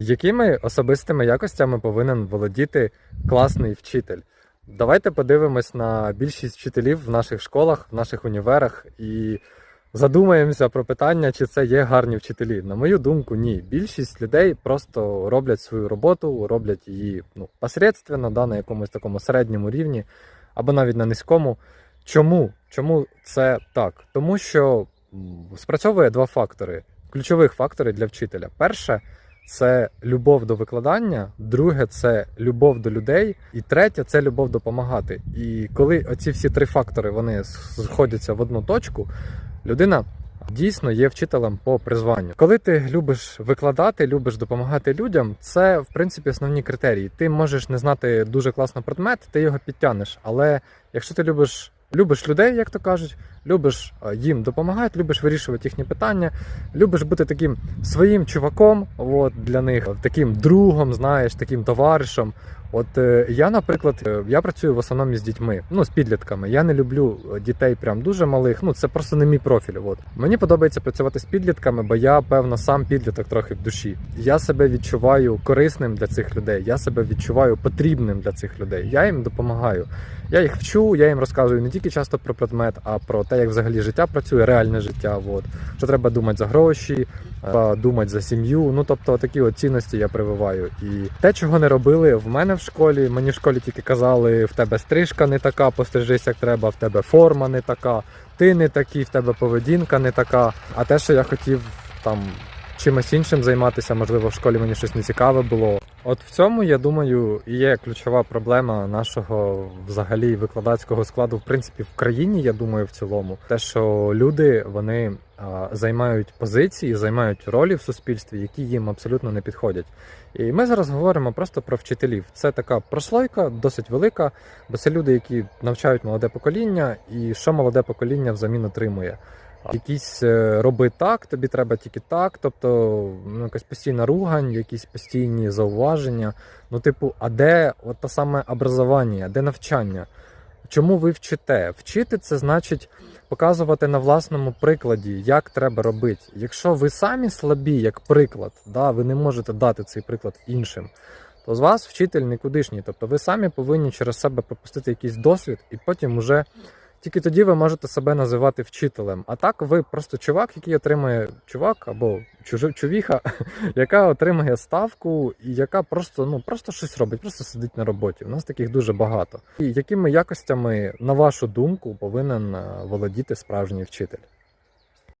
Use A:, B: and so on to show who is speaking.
A: Якими особистими якостями повинен володіти класний вчитель? Давайте подивимось на більшість вчителів в наших школах, в наших універах і задумаємося про питання, чи це є гарні вчителі. На мою думку, ні. Більшість людей просто роблять свою роботу, роблять її ну, посередственно, да, на якомусь такому середньому рівні або навіть на низькому. Чому? Чому це так? Тому що спрацьовує два фактори, ключових фактори для вчителя. Перше це любов до викладання, друге це любов до людей, і третє це любов допомагати. І коли оці всі три фактори вони сходяться в одну точку, людина дійсно є вчителем по призванню. Коли ти любиш викладати, любиш допомагати людям, це в принципі основні критерії. Ти можеш не знати дуже класно предмет, ти його підтягнеш. Але якщо ти любиш любиш людей, як то кажуть, любиш е, їм допомагати, любиш вирішувати їхні питання, любиш бути таким своїм чуваком, от для них, таким другом, знаєш, таким товаришем. От е, я, наприклад, е, я працюю в основному з дітьми, ну з підлітками. Я не люблю е, дітей прям дуже малих. Ну це просто не мій профіль. От мені подобається працювати з підлітками, бо я певно сам підліток трохи в душі. Я себе відчуваю корисним для цих людей. Я себе відчуваю потрібним для цих людей. Я їм допомагаю. Я їх вчу, я їм розказую не тільки часто про предмет, а про те, як взагалі життя працює, реальне життя. От що треба думати за гроші, треба думати за сім'ю. Ну тобто такі от цінності я прививаю. І те, чого не робили в мене в школі. Мені в школі тільки казали, в тебе стрижка не така, пострижись як треба, в тебе форма не така, ти не такий, в тебе поведінка не така. А те, що я хотів там чимось іншим займатися, можливо, в школі мені щось не цікаве було. От в цьому, я думаю, є ключова проблема нашого взагалі викладацького складу, в принципі, в країні, я думаю, в цілому. Те, що люди вони а, займають позиції, займають ролі в суспільстві, які їм абсолютно не підходять. І ми зараз говоримо просто про вчителів. Це така прослойка, досить велика, бо це люди, які навчають молоде покоління, і що молоде покоління взамін отримує. Якісь е, роби так, тобі треба тільки так, тобто ну, якась постійна ругань, якісь постійні зауваження. Ну, типу, а де от те саме образування, де навчання? Чому ви вчите? Вчити це значить показувати на власному прикладі, як треба робити. Якщо ви самі слабі, як приклад, да, ви не можете дати цей приклад іншим, то з вас вчитель нікудишній. Тобто ви самі повинні через себе пропустити якийсь досвід, і потім уже тільки тоді ви можете себе називати вчителем. А так ви просто чувак, який отримує чувак або чувіха, яка отримує ставку і яка просто ну просто щось робить, просто сидить на роботі. У нас таких дуже багато. І якими якостями, на вашу думку, повинен е, володіти справжній вчитель?